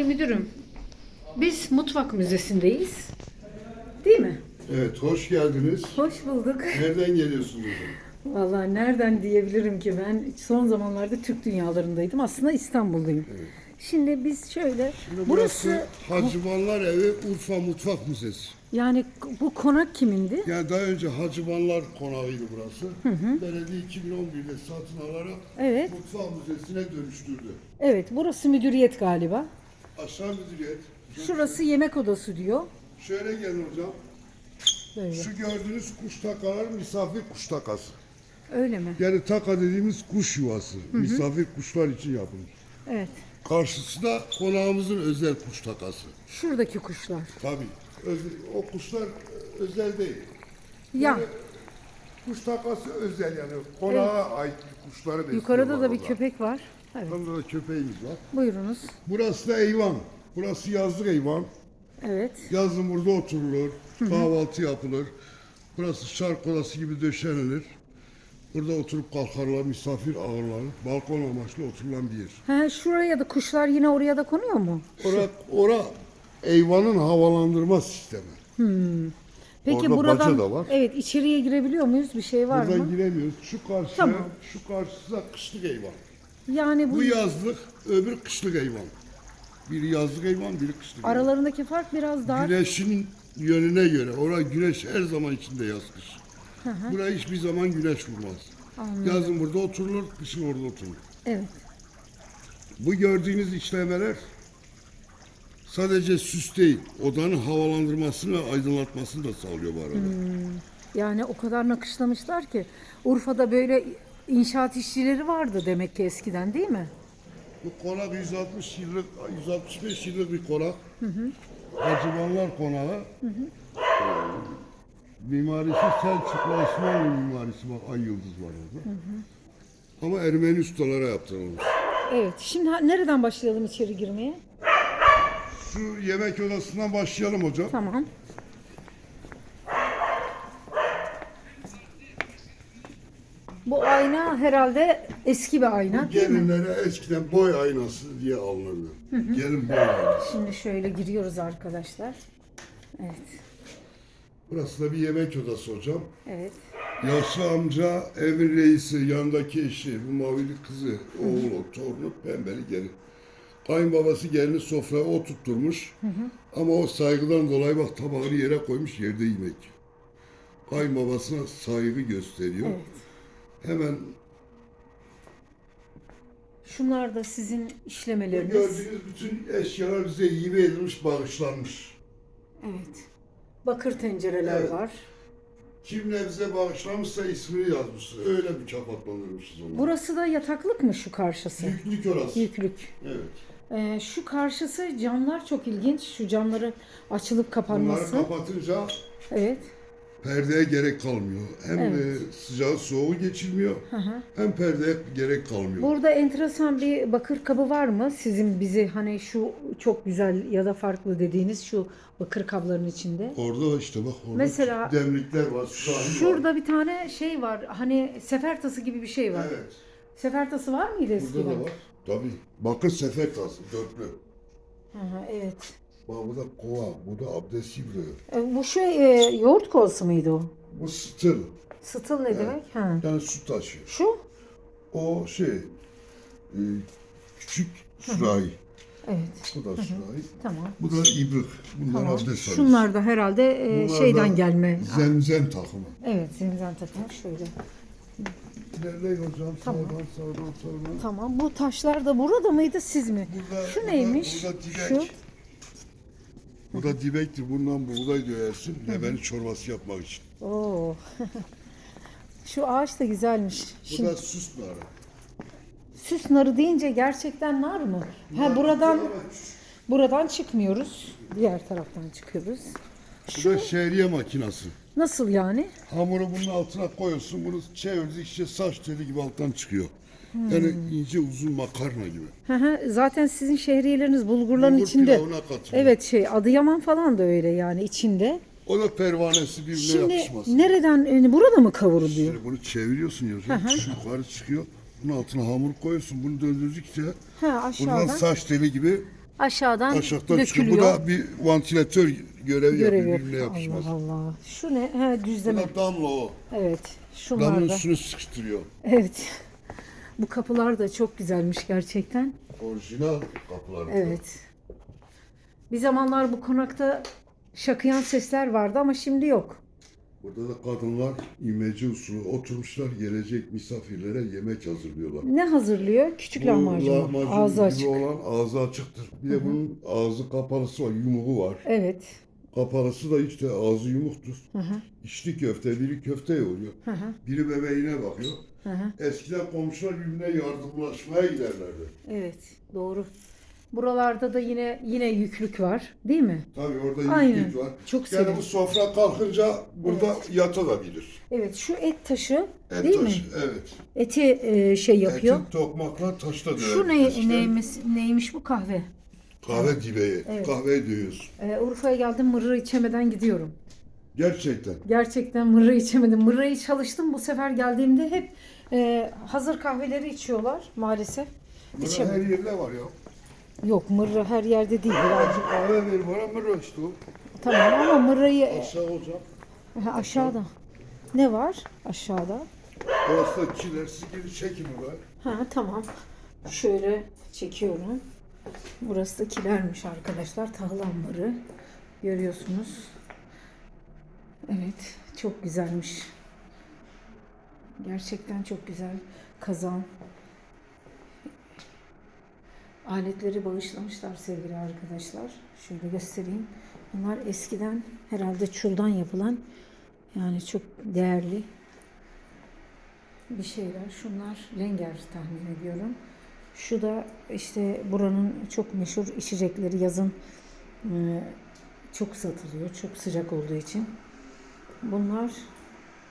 Şimdi müdürüm, biz mutfak müzesindeyiz. Değil mi? Evet, hoş geldiniz. Hoş bulduk. Nereden geliyorsunuz hocam? Vallahi nereden diyebilirim ki ben son zamanlarda Türk dünyalarındaydım. Aslında İstanbul'dayım. Şimdi biz şöyle, Şimdi burası, burası Hacıvanlar Evi Urfa Mutfak Müzesi. yani bu konak kimindi? Yani daha önce Hacıvanlar Konağı'ydı burası. Belediye 2011'de satın alarak Evet, Mutfak Müzesi'ne dönüştürdü. evet. Burası müdüriyet galiba. Aşağı müdüriyet. Şurası yemek odası diyor. Şöyle gelin hocam. Böyle. Şu gördüğünüz kuş takalar misafir kuş takası. Öyle mi? Yani taka dediğimiz kuş yuvası. Misafir kuşlar için yapılmış. Evet. Karşısı da konağımızın özel kuş takası. Şuradaki kuşlar. Tabii. Özel- o kuşlar özel değil. Ya Kuş takası özel yani konağa ait kuşları besliyorlar. yukarıda da bir köpek var. Evet. Orada da köpeğimiz var. Buyurunuz. Burası da eyvan. Burası yazlık eyvan. Evet. Yazın burada oturulur, kahvaltı yapılır. Burası şark odası gibi döşenilir. Burada oturup kalkarlar, misafir ağırlanır. Balkon amaçlı oturulan bir yer. Ha, şuraya da kuşlar yine oraya da konuyor mu? Ora, ora eyvanın havalandırma sistemi. Peki Orada buradan da var. evet içeriye girebiliyor muyuz? Bir şey var Buradan mı? giremiyoruz. Şu karşıya, Tamam. şu karşısı da kışlık eyvan. Yani bu, Bu yazlık, öbür kışlık eyvan. Biri yazlık eyvan, biri kışlık eyvan. aralarındaki fark biraz dar. Güneşin yönüne göre. Orada güneş her zaman içinde yaz kış. Buraya hiçbir zaman güneş vurmaz. Yazın burada oturulur, kışın orada oturulur. Evet. Bu gördüğünüz işlemeler sadece süs değil, odanın havalandırmasını ve aydınlatmasını da sağlıyor bu arada. Yani o kadar nakışlamışlar ki Urfa'da böyle inşaat işçileri vardı demek ki eskiden değil mi? Bu konak 160 yıllık, 165 yıllık bir konak. Hacıvanlar konağı. Ee, Mimarisi Selçuklu Osmanlı mimarisi var. Ay yıldız var orada. Ama Ermeni ustalara yaptırılmış. Evet. Şimdi ha- nereden başlayalım içeri girmeye? Şu yemek odasından başlayalım hocam. Tamam. Bu ayna herhalde eski bir ayna değil mi? Gelinlere eskiden boy aynası diye alınırdı. Gelin boy aynası. Şimdi şöyle giriyoruz arkadaşlar. Evet. Burası da bir yemek odası hocam. Evet. Yaşlı amca evin reisi, yanındaki eşi, bu mavili kızı, oğlu, torunu, pembeli gelin. Kayınbabası gelini sofraya oturtturmuş. Ama o saygıdan dolayı bak tabağını yere koymuş yerde yemek. Kayınbabasına saygı gösteriyor. Evet. Hemen Şunlar da sizin işlemeleriniz. gördüğünüz bütün eşyalar bize hibe edilmiş, bağışlanmış. Evet. Bakır tencereler Evet. var. Kim ne bize bağışlamışsa ismini yazmışız. Öyle mükafatlandırmışız onu. Burası da yataklık mı şu karşısı? Yüklük orası. Yüklük. Evet. Ee, şu karşısı camlar çok ilginç. Şu camları açılıp Bunları kapanması. kapatınca Evet. Perdeye gerek kalmıyor. Hem Evet. e, sıcağı soğuğu geçilmiyor. Hem perdeye gerek kalmıyor. Burada enteresan bir bakır kabı var mı? Sizin bizi hani şu çok güzel ya da farklı dediğiniz şu bakır kabların içinde. Orada işte bak orada Mesela demlikler var. sürahi var. Şurada bir tane şey var. Hani sefer tası gibi bir şey var. Evet. Sefer tası var mıydı eskiden? Burada da var. Tabii. Bakın sefer tası dörtlü. Hı hı, evet. Bak bu da kova, bu da abdest ibriği. E, bu şey e, yoğurt kovası mıydı o? Bu stıl. Stıl ne demek? Ha. Yani su taşıyor. Şu? O şey, e, küçük sürahi. Evet. Bu da sürahi. Tamam. Bu da ibrik. Bundan Tamam. abdest alıyorsun. Şunlar da herhalde e, Bunlar şeyden da gelme. Zemzem takımı. Evet, zemzem takımı şöyle. İlerleyin hocam. Tamam. Sağdan sağdan sağdan. Tamam. Bu taşlar da burada mıydı siz mi? Burada- Şu burada- neymiş? burada dibek. Şu. Bu da dibektir. Bundan buğday döversin. Lebeni çorbası yapmak için. Oo. Şu ağaç da güzelmiş. Bu Şimdi da süs narı. süs narı deyince gerçekten nar mı? Ha buradan buradan çıkmıyoruz. Diğer taraftan çıkıyoruz. Bu da şehriye makinası. Nasıl yani? Hamuru bunun altına koyuyorsun. Bunu çevirdikçe saç teli gibi alttan çıkıyor. Hmm. Yani ince uzun makarna gibi. Hı hı, Zaten sizin şehriyeleriniz bulgurların Bulgur içinde. pilavına katılıyor. Evet şey Adıyaman falan da öyle yani içinde. O da pervanesi birbirine Şimdi yapışmasın. nereden yani burada mı kavruluyor? Şimdi bunu çeviriyorsun ya hocam. Şu yukarı çıkıyor. Bunun altına hamur koyuyorsun. Bunu döndürdükçe Ha aşağıdan. saç teli gibi Aşağıdan Aşağıdan çıkıyor. dökülüyor. Bu da bir vantilatör görevi görev yapıyor. yok. Birbirine yapışmaz. Allah Allah. Şu ne? He, Bu düzleme. da damla o. Evet. Şunlar Damın da. üstünü sıkıştırıyor. Evet. Bu kapılar da çok güzelmiş gerçekten. Orijinal kapılar. Evet. Bir zamanlar bu konakta şakıyan sesler vardı ama şimdi yok. Burada da kadınlar imece usulü oturmuşlar. Gelecek misafirlere yemek hazırlıyorlar. Ne hazırlıyor? Küçük lahmacun. mu? lahmacun Ağzı gibi açık. olan ağzı açıktır. Bir de bunun ağzı kapalısı var, yumuğu var. Evet. Kapalısı da işte ağzı yumuktur. Hı hı. İçli köfte, biri köfte. Hı hı. Biri bebeğine bakıyor. Hı hı. Eskiden komşular birbirine yardımlaşmaya giderlerdi. Evet. Doğru. Buralarda da yine yine yüklük var, değil mi? Tabii orada Aynen. yüklük var. Çok yani sevindim. bu sofra kalkınca burada yatabilir. Evet, şu et taşı, Et değil taşı, mi? Evet. Eti e, şey yapıyor. Etin tokmakla taşta döver. Şu ne, neymiş, neymiş bu kahve? Kahve dibeği. Evet. Kahve diyorsun. Ee, Urfa'ya geldim mırrı içemeden gidiyorum. Gerçekten. Gerçekten mırrı içemedim. Mırrayı çalıştım bu sefer geldiğimde hep e, hazır kahveleri içiyorlar maalesef. İçemedim. her yerde var ya. Yok mırra her yerde değil. Yani, Azıcık kahve ver bana mı işte tamam ama mırrayı Aşağı olacak. ha, aşağıda. Ne var aşağıda? Orası da kiler. Siz geri çekin oraya. Ha tamam. Şöyle çekiyorum. Burası da kilermiş arkadaşlar. Tahıl ambarı. Görüyorsunuz. Evet. Çok güzelmiş. Gerçekten çok güzel. Kazan. Aletleri bağışlamışlar sevgili arkadaşlar. Şöyle göstereyim. Bunlar eskiden herhalde çuldan yapılan yani çok değerli bir şeyler. Şunlar lenger tahmin ediyorum. Şu da işte buranın çok meşhur içecekleri yazın e, çok satılıyor. Çok sıcak olduğu için. Bunlar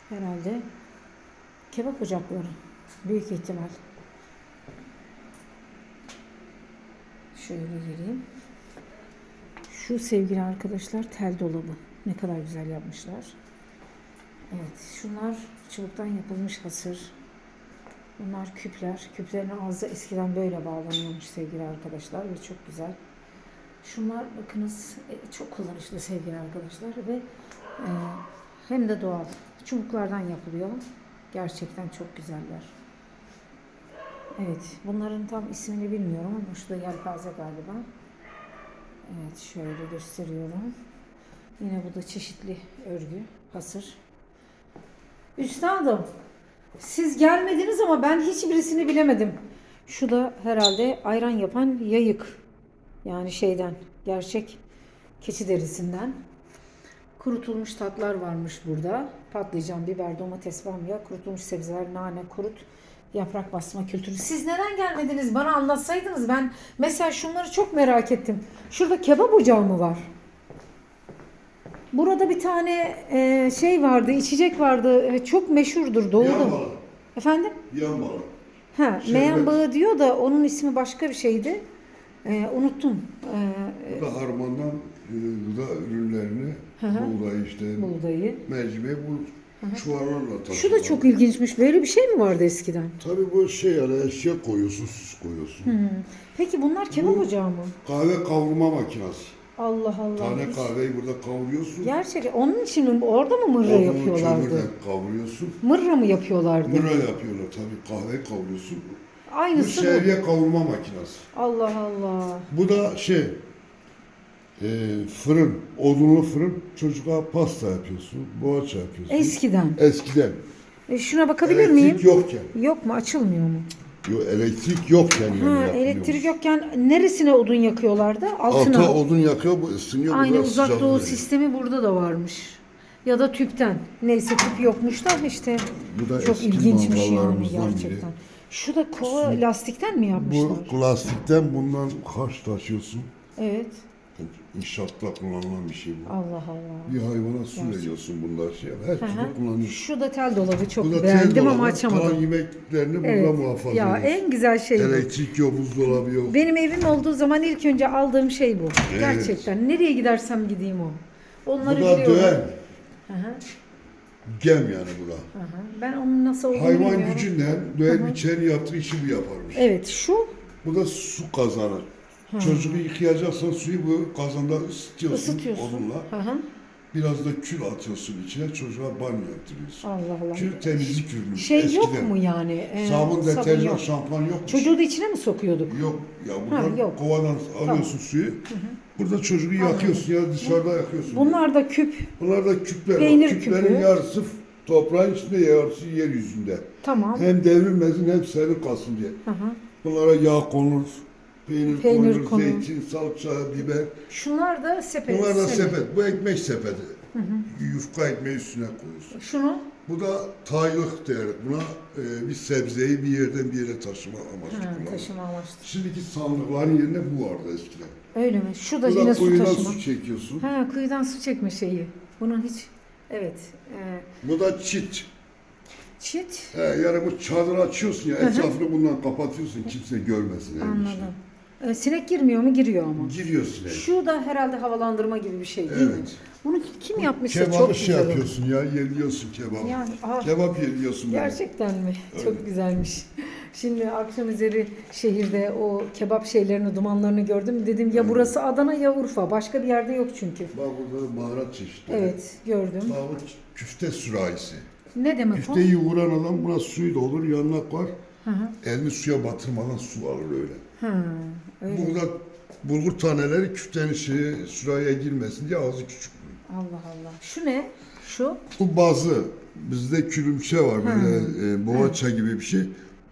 herhalde kebap ocakları. Büyük ihtimal. Şöyle geleyim. Şu sevgili arkadaşlar tel dolabı. Ne kadar güzel yapmışlar. Evet, şunlar çubuktan yapılmış hasır. Bunlar küpler. Küplerin ağzı eskiden böyle bağlanıyormuş sevgili arkadaşlar ve çok güzel. Şunlar bakınız e, çok kullanışlı sevgili arkadaşlar ve e, hem de doğal. Çubuklardan yapılıyor. Gerçekten çok güzeller. Evet, bunların tam ismini bilmiyorum ama şu da yelpaze galiba. Evet, şöyle gösteriyorum. Yine bu da çeşitli örgü, hasır. Üstadım, siz gelmediniz ama ben hiçbirisini bilemedim. Şu da herhalde ayran yapan yayık. Yani şeyden, gerçek keçi derisinden. Kurutulmuş tatlar varmış burada. Patlıcan, biber, domates, bamya, kurutulmuş sebzeler, nane, kurut, yaprak basma kültürü. Siz neden gelmediniz? Bana anlatsaydınız. Ben mesela şunları çok merak ettim. Şurada kebap ocağı mı var? Burada bir tane e, şey vardı, içecek vardı. E, çok meşhurdur doğuda. Yan. Efendim? Yan. Ha, Şey, meyan bağı diyor da onun ismi başka bir şeydi. E, unuttum. E, Bu da harmandan gıda ürünlerini, buğday işte, buğdayı. mercimeği bu çuvallarla taşıyorlar. Şu da çok ilginçmiş. Böyle bir şey mi vardı eskiden? Tabii bu şey yani eşya koyuyorsun, süs koyuyorsun. Peki bunlar kebap Bu- ocağı mı? Kahve kavurma makinesi. Allah Allah. Tane Hiç- kahveyi burada kavuruyorsun. Gerçek. Onun için mi? Orada mı mırra Odunu yapıyorlardı? kömürle kavuruyorsun. Mırra mı yapıyorlardı? Mıra yapıyorlar tabii kahve kavuruyorsun. Bu Aynısı bu. şehriye kavurma makinesi. Allah Allah. Bu da şey e, fırın, odunlu fırın. Çocuğa pasta yapıyorsun, boğaça yapıyorsun. Eskiden. Eskiden. E, şuna bakabilir elektrik miyim? yokken. Yok mu? Açılmıyor mu? Yok elektrik yokken yani Ha, yapılıyormuş. elektrik yokken neresine odun yakıyorlardı? Altına. Alta odun yakıyor, bu ısınıyor. Aynı uzak doğu veriyor. sistemi burada da varmış. Ya da tüpten. Neyse tüp yokmuş da işte Bu da çok ilginçmiş yani mangallarımızdan biri. gerçekten. Şu da kova lastikten mi yapmışlar? Bu plastikten bundan kaş taşıyorsun. Evet. İnşaatta kullanılan bir şey bu. Allah Allah. Bir hayvana su veriyorsun bunlar şey. Her türlü hı. kullanıyorsun. Şu da tel dolabı çok Bu da tel beğendim ama dolabı, açamadım. Kalan yemeklerini burada Evet. muhafaza Ya ediyorsun. en güzel şey bu. Elektrik yok, buzdolabı yok. Benim evim olduğu zaman ilk önce aldığım şey bu. Evet. Gerçekten. Nereye gidersem gideyim o. Onları Bu da biliyorum. döven, Hı hı, gem yani bu da. hı hı. Ben onun nasıl olduğunu Hayvan bilmiyorum. gücünden döven biçenin yaptığı işi bu yaparmış. Evet şu Bu da su kazanı. Çocuğu yıkayacaksan suyu bu kazanda ısıtıyorsun, Isıtıyorsun. odunla. Hı hı. Biraz da kül atıyorsun içine çocuğa banyo yaptırıyorsun. Allah Allah. Kül temizlik ürünü. Şey yok mu yani? Ee, Sabun, deterjan, yok. şampuan yok. Çocuğu da içine mi sokuyorduk? Yok. Ya buradan yok. kovadan alıyorsun suyu. Burada çocuğu yakıyorsun ya dışarıda yakıyorsun. Bunlar da küp. Bunlar da küpler. var. Peynir Küplerin küpü. yarısı toprağın içinde yarısı yeryüzünde. Tamam. Hem devrilmesin hem serin kalsın diye. Hı hı. Bunlara yağ konur, peynir, Peynir konur, konur. zeytin, salça, biber. Şunlar da sepet. Bunlar da sepet. Bu ekmek sepeti. Yufka ekmeği üstüne koyuyorsun. Şunu Bu da taylık deriz. Buna e, bir sebzeyi bir yerden bir yere taşıma amaçlı ha, kullanılır. taşıma amaçlı. Şimdiki sandıkların yerine bu vardı eskiden. Öyle mi? Şu da Bu da yine su kuyudan taşıma. su çekiyorsun. Ha, kuyudan su çekme şeyi. Bunun hiç evet. E, Bu da çit. çit. He, yani bu çadır açıyorsun ya, etrafını bundan kapatıyorsun kimse görmesin. evin Anladım. E, sinek girmiyor mu? Giriyor ama. Giriyorsun eve. Şu da herhalde havalandırma gibi bir şey değil mi? Evet. Bunu kim yapmışsa Kebabı çok şey güzel. oldu. yapıyorsun ya, yediyorsun kebabı. Yani aa, Kebap yediyorsun böyle. gerçekten mi? Çok güzelmiş. Şimdi akşam üzeri şehirde o kebap şeylerini, dumanlarını gördüm. Dedim ya burası Adana ya Urfa. Başka bir yerde yok çünkü. Bak burada baharat çeşitleri. Evet gördüm. Bu küfte sürahisi. Ne demek o? Küfteyi vuran adam buna suyu dolur, yanına koyar. Hı hı. Elini suya batırmadan su alır öyle. Ha, öyle. Burada bulgur taneleri küftenin şeyi, sürahiye girmesin diye ağzı küçük. Allah Allah. Şu ne? Şu. Bu bazı. Bizde külümçe var böyle e, boğaça gibi bir şey.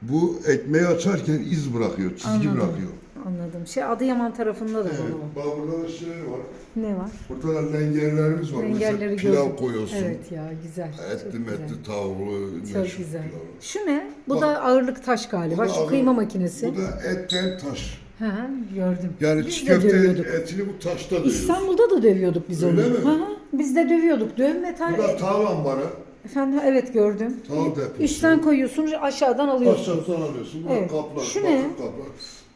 Bu ekmeği açarken iz bırakıyor, çizgi Anladım. bırakıyor. Anladım. Şey Adıyaman tarafında da Evet, var o. bak burada da şey var. Ne var? Burada da lengerlerimiz var. Engelleri Mesela pilav gördüm. koyuyorsun. Evet ya güzel. Etli Çok güzel. metli tavuklu. Çok güzel. pilav. Şu ne? Bu Bak. da ağırlık taş galiba. Bu da Şu ağır- kıyma makinesi. Bu da etten taş. Hı hı, gördüm. Yani Biz çiğ de köfte dövüyorduk. etini bu taşta dövüyorsun. İstanbul'da da dövüyorduk biz Öyle onu. mi? Hı hı, Biz de dövüyorduk. Dövme Bu tar- da tağ lambarı. Efendim evet gördüm. Tağ deposu. Üstten koyuyorsun, aşağıdan alıyorsun. Aşağıdan alıyorsun. Buna Evet. kaplar, Şu bakır ne? kaplar.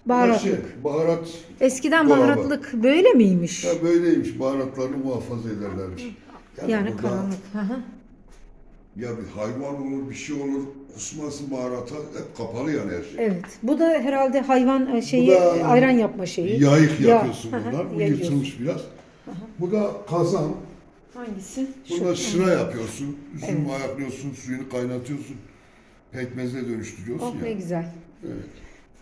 Baharatlık. Baharat. Eskiden Dolabı. baharatlık böyle miymiş? Ya böyleymiş. Baharatlarını muhafaza ederlermiş. Yani burada karanlık. Ya bir hayvan olur, bir şey olur. Kusmasın baharata hep kapalı yani her şey. Evet. Bu da herhalde hayvan e, şeyi Bu da- ayran yapma şeyi. Yayık Ya- yapıyorsun hı, bunlar. Bu yırtılmış biraz. Bu da kazan. Hangisi? Şu. Bunda şıra yapıyorsun. Üzüm Evet. ayaklıyorsun, suyunu kaynatıyorsun. Pekmezle dönüştürüyorsun Oh ya. ne güzel. Evet.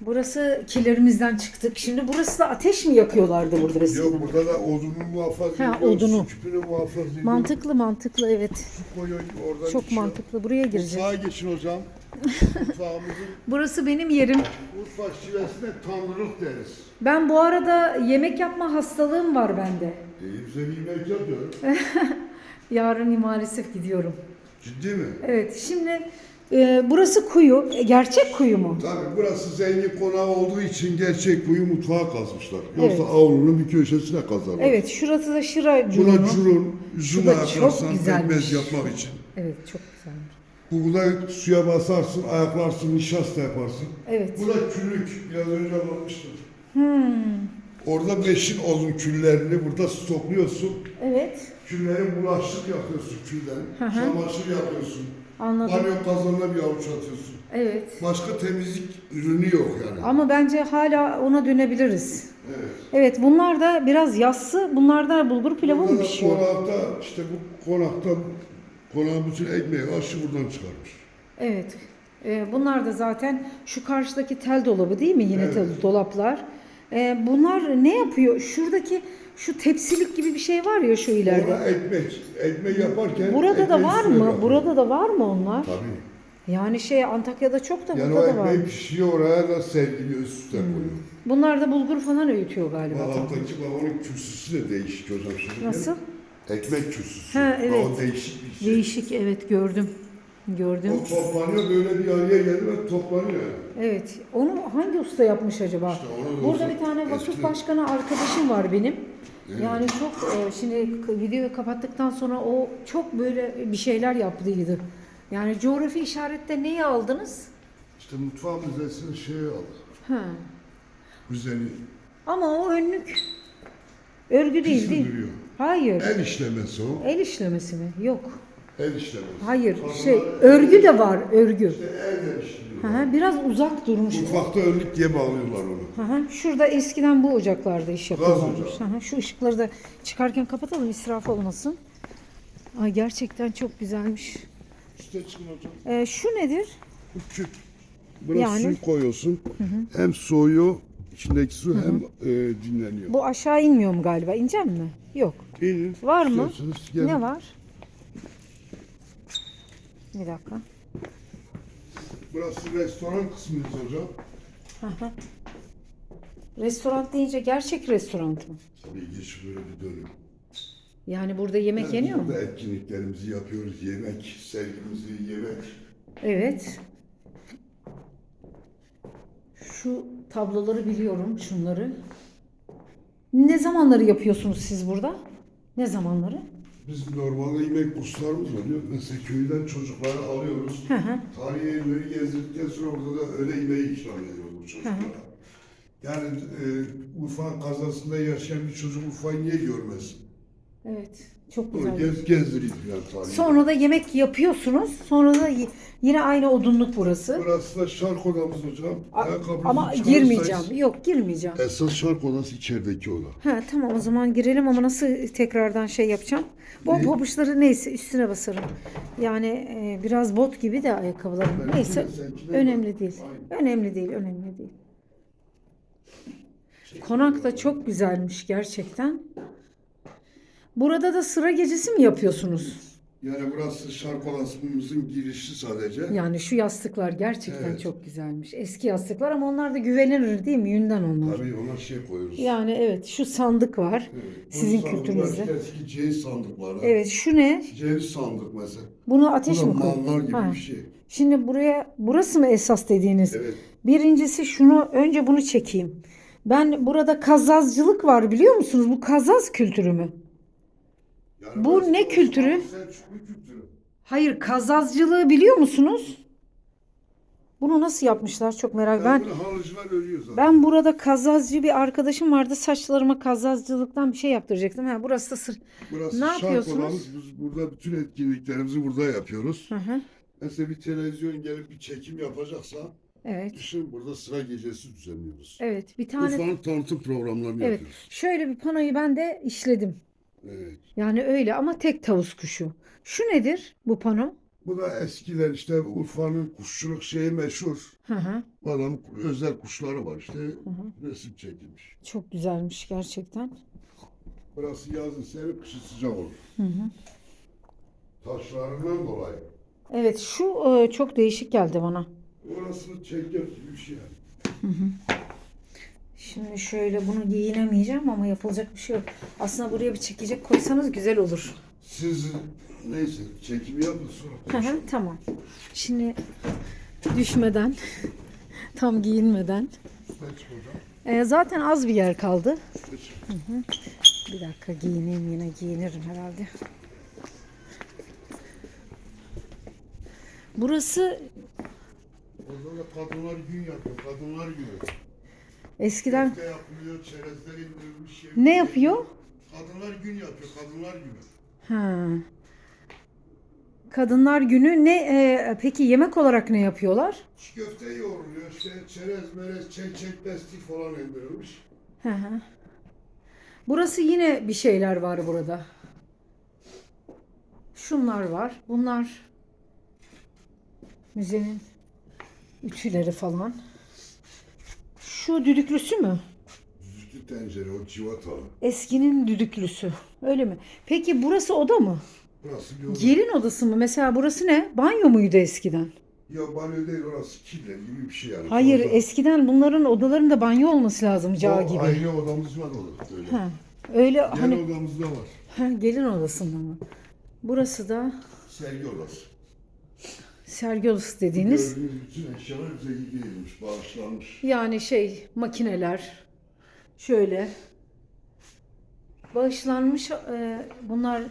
Burası kilerimizden çıktık. Şimdi burası da ateş mi yakıyorlardı burada eskiden? Yok burada da odunu muhafaza Ha, ediyor, odunu. su küpünü muhafaza ediyor. Mantıklı mantıklı evet. Su koyuyor, oradan Çok içiyor. mantıklı. Buraya gireceğiz. Mutfağa geçin hocam. Mutfağımızın Burası benim yerim. Urfa şivesine tanrılık deriz. Ben bu arada yemek yapma hastalığım var bende. İyi bize bir yemek yapıyor. Yarın maalesef gidiyorum. Ciddi mi? Evet şimdi e, burası kuyu. E, gerçek kuyu mu? Tabii burası zengin konağı olduğu için gerçek kuyu mutfağa kazmışlar. Yoksa Evet. avlunun bir köşesine kazarlar. Evet şurası da şıra Buna curunu. curun, üzüm Şu da çok güzelmiş. pekmez yapmak için. Evet çok güzelmiş. Bu da suya basarsın, ayaklarsın, nişasta yaparsın. Evet. Bu da küllük. Biraz önce anlatmıştım. Hmm. Orada beşin odun küllerini burada stokluyorsun. Evet Külleri bulaşık yapıyorsun külden. Çamaşır yapıyorsun. Anladım. Banyo kazanına bir avuç atıyorsun. Evet. Başka temizlik ürünü yok yani. Ama bence hala ona dönebiliriz. Evet. Evet bunlar da biraz yassı. Bunlardan bulgur pilavı Burada mı da pişiyor? Konakta işte bu konakta konağın bütün ekmeği aşı buradan çıkarmış. Evet. Ee, bunlar da zaten şu karşıdaki tel dolabı değil mi? Yine Evet. tel dolaplar. Ee, bunlar ne yapıyor? Şuradaki şu tepsilik gibi bir şey var ya şu ileride. Orada ekmek, ekmek yaparken Burada da ekmeği var mı? bırakıyor. Burada da var mı onlar? Tabii. Yani şey Antakya'da çok da Yani o burada da var. ekmeği pişiyor oraya da sergiliyor üst üste koyuyor. Bunlar da bulgur falan öğütüyor galiba. Bak onun kürsüsü de değişik hocam. Şimdi Nasıl? Ekmek kürsüsü. Ha, evet. O değişik bir şey. Değişik evet gördüm. Gördüm. O toplanıyor böyle bir araya geldi ve toplanıyor. Evet. Onu hangi usta yapmış acaba? İşte onu da Burada bir tane vakıf eski- başkanı arkadaşım var benim. Evet. Yani çok e, şimdi videoyu kapattıktan sonra o çok böyle bir şeyler yaptıydı. Yani coğrafi işarette neyi aldınız? İşte mutfağ müzesinin şeyi aldı. Ha. Müzeni Ama o önlük örgü değil pis değil. duruyor. Hayır. El işlemesi o. El işlemesi mi? Yok. El işlemesi. Hayır, Kadınlar şey el- örgü de var, örgü. İşte işliyor. Hı hı, biraz uzak durmuş. Mutfakta önlük diye bağlıyorlar onu. Hı hı, Şurada eskiden bu ocaklarda iş yapıyorlarmış. Hı hı, Şu ışıkları da çıkarken kapatalım israf olmasın. Ay gerçekten çok güzelmiş. İşte çıkın hocam. Ee, şu nedir? Bu küp. Burası Yani- suyu koyuyorsun. Hem soğuyor, içindeki su hem e, dinleniyor. Bu aşağı inmiyor mu galiba? İnecek mi? Yok. İnin. Var mı? gelin. Ne var? Bir dakika. Burası restoran kısmıyız hocam. Hı hı. Restoran deyince gerçek restoran mı? Tabii geç böyle bir dönüm. Yani burada yemek Yani yeniyor mu? Burada etkinliklerimizi yapıyoruz. Yemek, sevgimizi yemek. Evet. Şu tabloları biliyorum, şunları. Ne zamanları yapıyorsunuz siz burada? Ne zamanları? Biz normalde yemek kurslarımız oluyor. Mesela köyden çocukları alıyoruz. Hı hı. Tarihi evleri gezdirdikten sonra orada da öğle yemeği ikram ediyoruz bu çocuklara. Yani e, Urfa kazasında yaşayan bir çocuk Urfa'yı niye görmesin? Evet, çok güzel. gez, gezdireyim yani. Sonra da yemek yapıyorsunuz. Sonra da yine aynı odunluk burası. Burası da şark odamız hocam. A- ama girmeyeceğim. Yok, girmeyeceğim. Esas şark odası içerideki oda. Ha tamam o zaman girelim ama nasıl tekrardan şey yapacağım? Bu İyi. pabuçları neyse üstüne basarım. Yani e, biraz bot gibi de ayakkabılarım. Benimki Neyse de, önemli değil. Aynen. Önemli değil, önemli değil. Konak da çok güzelmiş gerçekten. Burada da sıra gecesi mi yapıyorsunuz? Yani burası şark odasımızın girişi sadece. Yani şu yastıklar gerçekten Evet. çok güzelmiş. Eski yastıklar ama onlar da güvenilir değil mi? Yünden onlar. Tabii ona şey koyuyoruz. Yani evet şu sandık var. Evet. Sizin sandıklar kültürünüzde. işte Eski ceviz sandıkları. Evet şu ne? Ceviz sandık mesela. Bunu ateş da mi koy? mangal gibi Ha. bir şey. Şimdi buraya burası mı esas dediğiniz? Evet. Birincisi şunu önce bunu çekeyim. Ben burada kazazcılık var biliyor musunuz? Bu kazaz kültürü mü? Yani Bu ne kültürü? Selçuklu kültürü. Hayır kazazcılığı biliyor musunuz? Bunu nasıl yapmışlar çok merak. Ben halıcılar zaten. ben burada kazazcı bir arkadaşım vardı. Saçlarıma kazazcılıktan bir şey yaptıracaktım. Ha burası da sır. Burası Ne şark yapıyorsunuz? odamız. Biz burada bütün etkinliklerimizi burada yapıyoruz. Hı hı. Mesela bir televizyon gelip bir çekim yapacaksa Evet. kışın burada sıra gecesi düzenliyoruz. Evet. Bir tane Urfa'nın tanıtım programlarını Evet. yapıyoruz. Şöyle bir panoyu ben de işledim. Evet. Yani öyle ama tek tavus kuşu. Şu nedir bu pano? Bu da eskiler işte Urfa'nın kuşçuluk şeyi meşhur. Hı hı. Adamın özel kuşları var işte resim çekilmiş. Çok güzelmiş gerçekten. Burası yazın serin kışı sıcak olur. Hı hı. Taşlarından dolayı. Evet şu e, çok değişik geldi bana. Orasını çeker gibi bir şey yani. Şimdi şöyle bunu giyinemeyeceğim ama yapılacak bir şey yok. Aslında buraya bir çekecek koysanız güzel olur. Siz neyse çekimi yapın sonra. hı, tamam. Şimdi düşmeden, tam giyinmeden. Geç hocam. E, zaten az bir yer kaldı. Bir dakika giyineyim yine giyinirim herhalde. Burası Orada da kadınlar gün yapıyor. Kadınlar günü. Eskiden Köfte yapılıyor, çerezler indirilmiş. şey- ne yapıyor? Kadınlar gün yapıyor. Kadınlar günü. Ha. Kadınlar günü ne e, peki yemek olarak ne yapıyorlar? Çiğ köfte yoğruluyor. İşte çerez, merez, çek, çek, bestik falan indirilmiş. Hı hı. Burası yine bir şeyler var burada. Şunlar var. Bunlar müzenin ütüleri falan. Şu düdüklüsü mü? Düzlü tencere, o civata. Eskinin düdüklüsü. Öyle mi? Peki burası oda mı? Burası bir oda. Gelin odası mı? Mesela burası ne? Banyo muydu eskiden? Ya banyo değil orası kibler gibi bir şey yani. Hayır, Orada- eskiden bunların odalarında banyo olması lazım cağ O gibi. Aile odamız var orada. Öyle. Ha, öyle Gel hani odamızda var. ha, gelin odasında mı? Burası da Sergi odası. Sergi odası dediğiniz. Gördüğünüz bütün eşyalar bize gidilmiş, bağışlanmış. Yani şey makineler şöyle bağışlanmış e, bunlar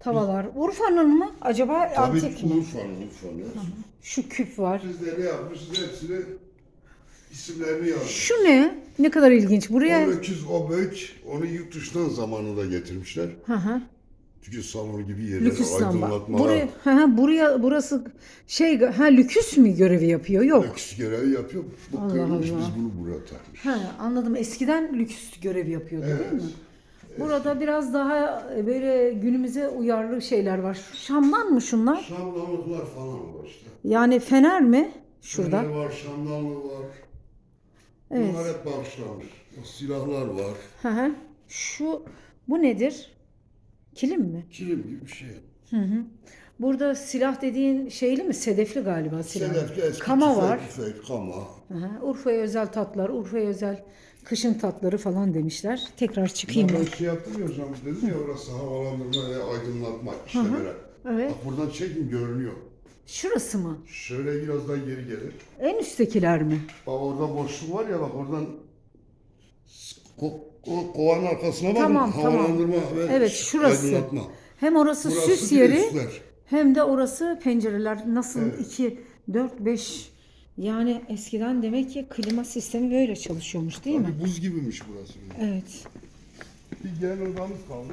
tavalar. Urfa'nın mı acaba Tabii antik mi? Urfa'nın, Urfa'nın. Şu küp var. Biz de ne yapmışız? Hepsini isimlerini yazdık. Şu ne? Ne kadar ilginç. O Buraya öküz, o bök, onu yurt dışından zamanında getirmişler. Hı hı. Çünkü salon gibi yerler Lüküs lamba. aydınlatma. Buraya, hı hı, buraya burası şey ha lüküs mü görevi yapıyor? Yok. Lüks görevi yapıyor. Bu Allah kırılmış Allah. biz bunu buraya takmış. Ha, anladım. Eskiden lüküs görevi yapıyordu Evet. değil mi? Burada biraz daha e, böyle günümüze uyarlı şeyler var. Şam'dan mı şunlar? Şamdanlıklar falan var işte. Yani fener mi? Şurada. Fener var, şamdanlı var. Evet. Bunlar hep bağışlanmış. Silahlar var. Hı hı. Şu bu nedir? Kilim mi? Kilim gibi bir şey. Hı hı. Burada silah dediğin şeyli mi? Sedefli galiba silah. Sedefli eski Kama tüfek, var. Tüfek, kama. Hı. Urfa'ya özel tatlar, Urfa'ya özel kışın tatları falan demişler. Tekrar çıkayım Ben şey yaptım ya hocam dedim ya orası havalandırma ve aydınlatma işlemeler. Evet. Bak buradan çekin görünüyor. Şurası mı? Şöyle biraz daha geri gelir. En üsttekiler mi? Bak orada boşluk var ya bak oradan ko, ko, kovanın arkasına bakın. Tamam, tamam. havalandırma ve Evet, şurası. aydınlatma. Hem orası, Burası süs bir yeri üstler. hem de orası pencereler. Nasıl Evet. 2, 4, 5 yani eskiden demek ki klima sistemi böyle çalışıyormuş değil mi? Tabii buz gibiymiş burası. Evet. Bir genel odamız kaldı.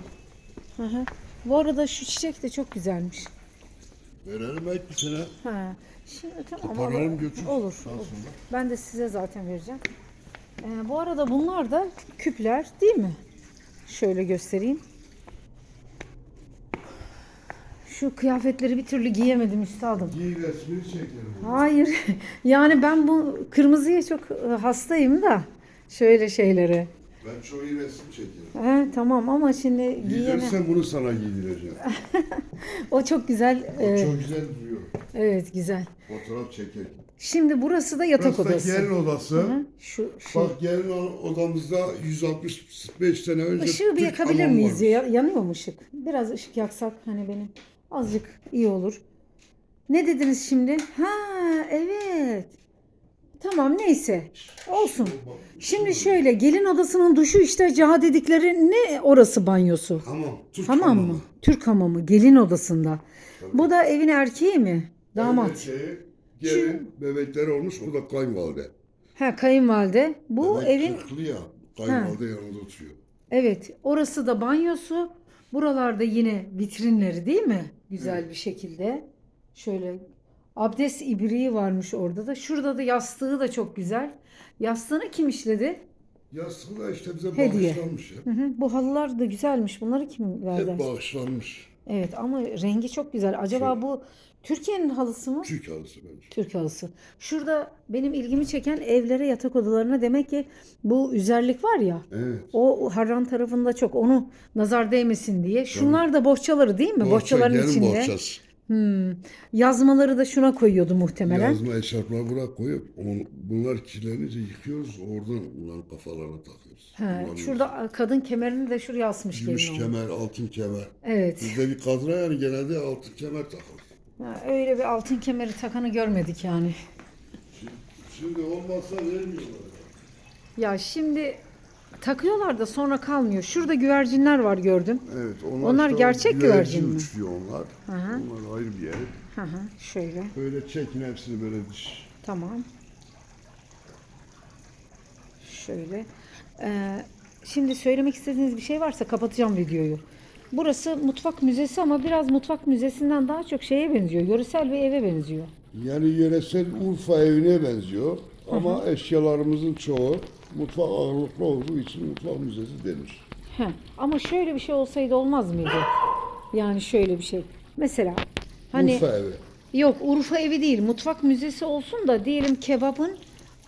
Hı hı. Bu arada şu çiçek de çok güzelmiş. Verelim belki bir sene. Ha. Şimdi tamam Koparalım olur. götür. Olur. Olur. sonra. Ben de size zaten vereceğim. Ee, bu arada bunlar da küpler değil mi? Şöyle göstereyim. Şu kıyafetleri bir türlü giyemedim üstadım. Giy resmini çekelim. Hayır. Yani ben bu kırmızıya çok e, hastayım da. Şöyle şeylere. Ben çoğu resim çekerim. He, tamam ama şimdi giyemem. Giydirsen bunu sana giydireceğim. O çok güzel. O e, çok güzel duruyor. evet güzel. Fotoğraf çekek. Şimdi burası da yatak Burası da odası. gelin odası. Hı, Şu, şu. Bak gelin odamızda 165 sene önce Işığı bir Türk yakabilir hamam miyiz? varmış. Ya, yanıyor mu ışık? Biraz ışık yaksak hani benim. Azıcık iyi olur. Ne dediniz şimdi? Ha evet. Tamam neyse. Olsun. Şimdi şöyle gelin odasının duşu işte caha dedikleri ne orası banyosu? Hamam. Türk Tamam hamamı. mı? Türk hamamı gelin odasında. Bu da evin erkeği mi? Damat. Evet, şey, gelin bebekleri olmuş o da kayınvalide. Ha kayınvalide. Bu Bebek evin kırklı ya. Kayınvalide yanında oturuyor. Evet, orası da banyosu. Buralarda yine vitrinleri değil mi? Güzel bir şekilde. Şöyle abdest ibriği varmış orada da. Şurada da yastığı da çok güzel. Yastığını kim işledi? Yastığı da işte bize Hediye. bağışlanmış ya. Hı hı, bu halılar da güzelmiş. Bunları kim verdi? Hep bağışlanmış. Evet ama rengi çok güzel. Acaba bu Türkiye'nin halısı mı? Türk halısı bence. Türk halısı. Şurada benim ilgimi çeken evlere, yatak odalarına demek ki bu üzerlik var ya. Evet. O Harran tarafında çok onu nazar değmesin diye. Şunlar da bohçaları değil mi? Bohça, Bohçaların içinde. bohçası. Hmm. Yazmaları da şuna koyuyordu muhtemelen. Yazma eşarpları buraya koyup on, bunlar kirlenince yıkıyoruz oradan bunların kafalarına takıyoruz. Kullanıyoruz. şurada kadın kemerini de şuraya asmış Gümüş gelin kemer, altın kemer. Evet. Bizde bir kadra yani genelde altın kemer takılır. Öyle bir altın kemeri takanı görmedik yani. Şimdi olmazsa vermiyorlar. Ya şimdi takıyorlar da sonra kalmıyor. Şurada güvercinler var gördüm. Evet, Onlar işte o gerçek güvercin mi? uçuyor onlar. Hı. Onlar ayrı bir yer. Hı, şöyle. Böyle çekin hepsini böyle diş. Tamam. Şöyle. Ee, şimdi söylemek istediğiniz bir şey varsa kapatacağım videoyu. Burası mutfak müzesi ama biraz mutfak müzesinden daha çok şeye benziyor. Yöresel bir eve benziyor. Yani yöresel Urfa evine benziyor. Ama eşyalarımızın çoğu mutfak ağırlıklı olduğu için mutfak müzesi denir. Heh. Ama şöyle bir şey olsaydı olmaz mıydı? Yani şöyle bir şey. Mesela hani Urfa evi. Yok Urfa evi değil. Mutfak müzesi olsun da diyelim kebabın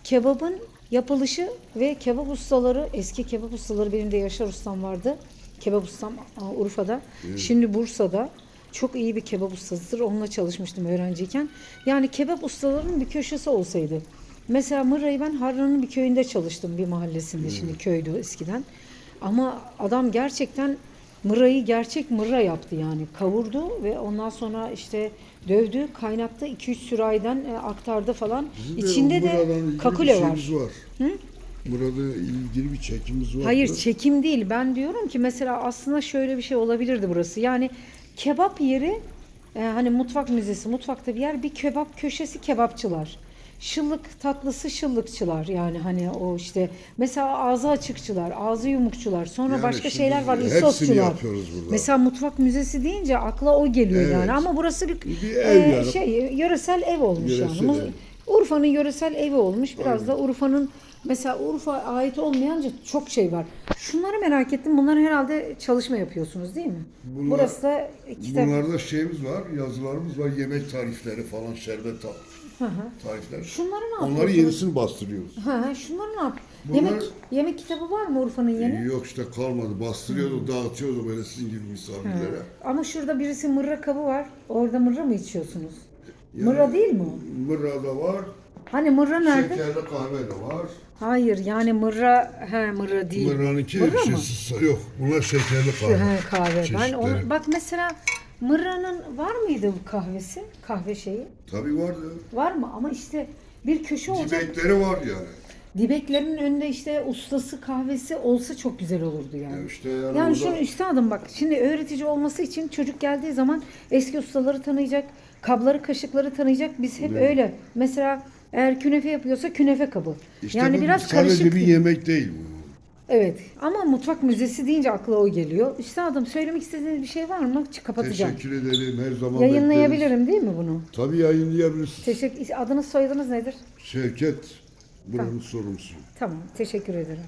kebabın yapılışı ve kebap ustaları eski kebap ustaları benim de Yaşar ustam vardı. Kebap ustam Urfa'da. Şimdi Bursa'da. Çok iyi bir kebap ustasıdır. Onunla çalışmıştım öğrenciyken. Yani kebap ustalarının bir köşesi olsaydı. Mesela Mırra'yı ben Harran'ın bir köyünde çalıştım. Bir mahallesinde şimdi köydü eskiden. Ama adam gerçekten mırayı gerçek mırra yaptı yani. Kavurdu ve ondan sonra işte dövdü, kaynattı. 2-3 sürahiden e, aktardı falan. Bizim İçinde de ilgili kakule var. var. Burada ilgili bir çekimiz var. Hayır çekim değil. Ben diyorum ki mesela aslında şöyle bir şey olabilirdi burası. Yani kebap yeri e, hani mutfak müzesi, mutfakta bir yer bir kebap köşesi kebapçılar. şıllık tatlısı şıllıkçılar yani hani o işte mesela ağzı açıkçılar, ağzı yumukçular, sonra Yani başka şimdi şeyler var, hepsini isotçular. yapıyoruz burada. Mesela mutfak müzesi deyince akla o geliyor Evet. yani ama burası bir, Bir ev e, yani. şey yöresel ev olmuş Yöresel yani. ev. Urfa'nın yöresel evi olmuş. Biraz da Urfa'nın mesela Urfa ait olmayanca çok şey var. Şunları merak ettim. Bunlar herhalde çalışma yapıyorsunuz değil mi? Bunlar- Burası da kitap. Bunlarda şeyimiz var, yazılarımız var, yemek tarifleri falan, şerbet ta- tarifler. Şunları ne Onları yapıyorsunuz? yenisini bastırıyoruz. Ha, şunları ne yap? Bunlar- Yemek yemek kitabı var mı Urfa'nın yeni? Yok işte kalmadı. Bastırıyoruz, dağıtıyoruz böyle sizin gibi misafirlere. Ama şurada birisi mırra kabı var. Orada mırra mı içiyorsunuz? Yani- Mırra değil mi o? Mırra da var, Hani mırra nerede? şekerli kahve de var. Hayır yani mırra he mırra değil. Mırra'nınki Mırra mı? şey, yok. Bunlar şekerli kahve. he, kahve. Ben onu, bak mesela mırranın var mıydı bu kahvesi? Kahve şeyi. Tabii vardı. Var mı? Ama işte bir köşe olacak. Dibekleri var yani. Dibeklerin önünde işte ustası kahvesi olsa çok güzel olurdu yani. Ya işte yani, Yani şu üstadım bak şimdi öğretici olması için çocuk geldiği zaman eski ustaları tanıyacak, kabları kaşıkları tanıyacak. Biz hep öyle. Mesela eğer künefe yapıyorsa künefe kabı. İşte yani bu biraz sadece karışık. bir yemek değil bu. Evet ama mutfak müzesi deyince akla o geliyor. Üstadım söylemek istediğiniz bir şey var mı? Ç- Kapatacağım. Teşekkür ederim. Her zaman bekleriz. Yayınlayabilirim değil mi bunu? Tabii yayınlayabiliriz. Teşekkür. Adınız soyadınız nedir? Şevket buranın sorumlusu. Tamam teşekkür ederim.